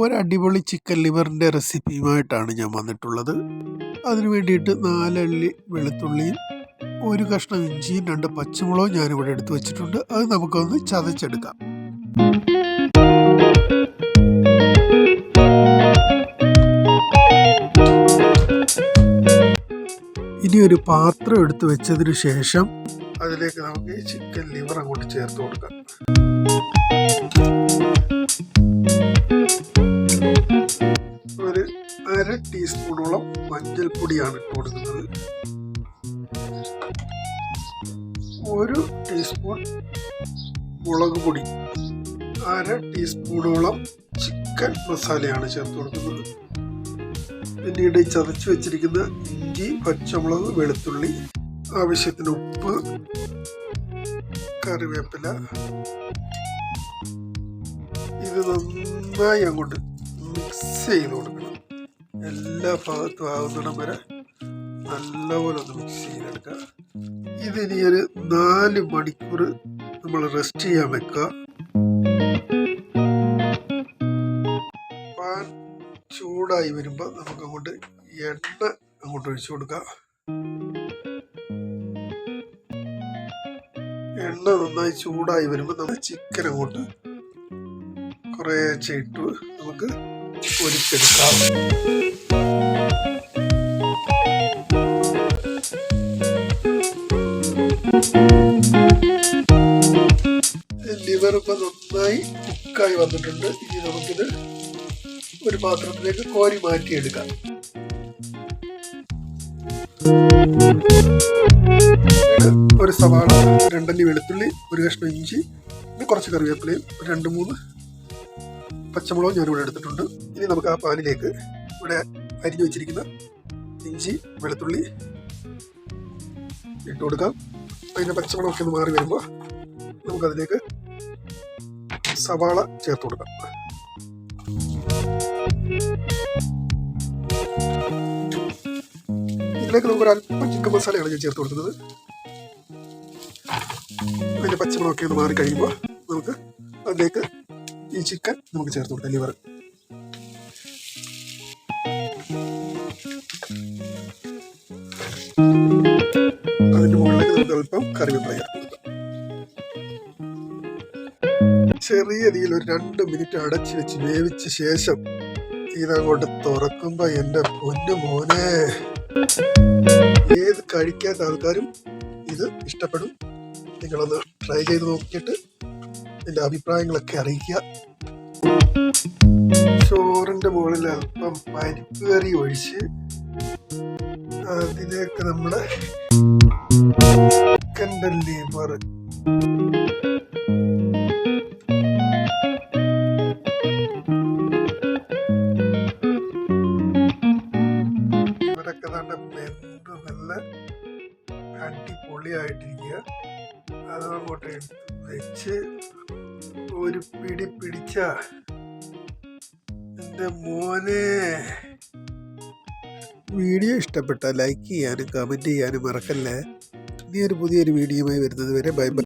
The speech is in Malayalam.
ഒരു അടിപൊളി ചിക്കൻ ലിവറിന്റെ റെസിപ്പിയുമായിട്ടാണ് ഞാൻ വന്നിട്ടുള്ളത്. അതിന് വേണ്ടിയിട്ട് നാലള്ളി വെളുത്തുള്ളിയും ഒരു കഷ്ണം ഇഞ്ചിയും രണ്ട് പച്ചമുളകും ഞാനിവിടെ എടുത്ത് വെച്ചിട്ടുണ്ട്. അത് നമുക്കൊന്ന് ചതച്ചെടുക്കാം. ഇനി ഒരു പാത്രം എടുത്ത് വെച്ചതിന് ശേഷം അതിലേക്ക് നമുക്ക് ചിക്കൻ ലിവർ അങ്ങോട്ട് ചേർത്ത് കൊടുക്കാം. മഞ്ഞൾപ്പൊടിയാണ് ഇട്ട് കൊടുക്കുന്നത് ഒരു ടീസ്പൂൺ മുളക് പൊടി അര ടീസ്പൂണോളം ചിക്കൻ മസാലയാണ് ചേർത്ത് കൊടുക്കുന്നത്. പിന്നീട് ചതച്ച് വെച്ചിരിക്കുന്ന ഇഞ്ചി പച്ചമുളക് വെളുത്തുള്ളി ആവശ്യത്തിന് ഉപ്പ് കറിവേപ്പില. ഇത് നന്നായി അങ്ങോട്ട് മിക്സ് ചെയ്ത് കൊടുക്കണം. എല്ലാ ഭാഗത്തും ആകുന്നിടം വരെ നല്ലപോലെ ഒന്ന് മിക്സ് ചെയ്തെടുക്കുക. ഇതിനി ഒരു നാല് മണിക്കൂർ നമ്മൾ റെസ്റ്റ് ചെയ്യാൻ വെക്കുക. പാൻ ചൂടായി വരുമ്പോൾ നമുക്ക് അങ്ങോട്ട് എണ്ണ അങ്ങോട്ട് ഒഴിച്ചു കൊടുക്കുക. എണ്ണ നന്നായി ചൂടായി വരുമ്പോൾ നമ്മൾ ചിക്കൻ അങ്ങോട്ട് കുറേ ഇട്ട്. നമുക്ക് പൊരിച്ചെടുക്കാം ലിവർ ഇപ്പം നന്നായി കുക്കായി വന്നിട്ടുണ്ട്. ഇനി നമുക്കിത് ഒരു പാത്രത്തിലേക്ക് കോരി മാറ്റിയെടുക്കാം. ഒരു സവാള രണ്ടല്ലി വെളുത്തുള്ളി ഒരു കഷ്ണം ഇഞ്ചി കുറച്ച് കറിവേപ്പിലയും രണ്ട് മൂന്ന് പച്ചമുളകും ഞാനിവിടെ എടുത്തിട്ടുണ്ട്. ഇനി നമുക്ക് ആ പാനിലേക്ക് ഇവിടെ അരിഞ്ഞു വെച്ചിരിക്കുന്ന ഇഞ്ചി വെളുത്തുള്ളി ഇട്ട് കൊടുക്കാം. അതിന്റെ പച്ചമുളകൊക്കെ ഒന്ന് മാറി വരുമ്പോൾ നമുക്കതിലേക്ക് സവാള ചേർത്ത് കൊടുക്കാം. ഇതിലേക്ക് നമുക്ക് ഒരു അല്പം ചിക്കൻ മസാലയാണ് ഞാൻ ചേർത്ത് കൊടുക്കുന്നത്. അതിന്റെ പച്ചമുളകൊക്കെ ഒന്ന് മാറി കഴിയുമ്പോൾ നമുക്ക് അതിലേക്ക് ഈ ചിക്കൻ നമുക്ക് ചേർത്ത് കൊടുക്കാം ലിവർ. അതിന്റെ നമുക്ക് അല്പം കറിവേപ്പില ചെറിയ രീതിയിൽ ഒരു രണ്ട് മിനിറ്റ് അടച്ചു വെച്ച് വേവിച്ച ശേഷം ഇതങ്ങോട്ട് തുറക്കുമ്പോ എന്റെ പൊന്നു മോനെ. ഏത് കഴിക്കാത്ത ആൾക്കാരും ഇത് ഇഷ്ടപ്പെടും. നിങ്ങളൊന്ന് ട്രൈ ചെയ്ത് നോക്കിയിട്ട് എന്റെ അഭിപ്രായങ്ങളൊക്കെ അറിയിക്കുക. ചോറിന്റെ മുകളിൽ അല്പം പരിപ്പ് കറി ഒഴിച്ച് അതിലേക്ക് നമ്മുടെ ചിക്കന്റെ ലിവർ ഇവരൊക്കെ വെച്ച് ഒരു പിടി പിടിച്ച. എന്റെ മോനെ. വീഡിയോ ഇഷ്ടപ്പെട്ടാൽ ലൈക്ക് ചെയ്യാനും കമന്റ് ചെയ്യാനും മറക്കല്ലേ. ഇനി ഒരു പുതിയൊരു വീഡിയോയുമായി വരുന്നത് വരെ ബൈ ബൈ.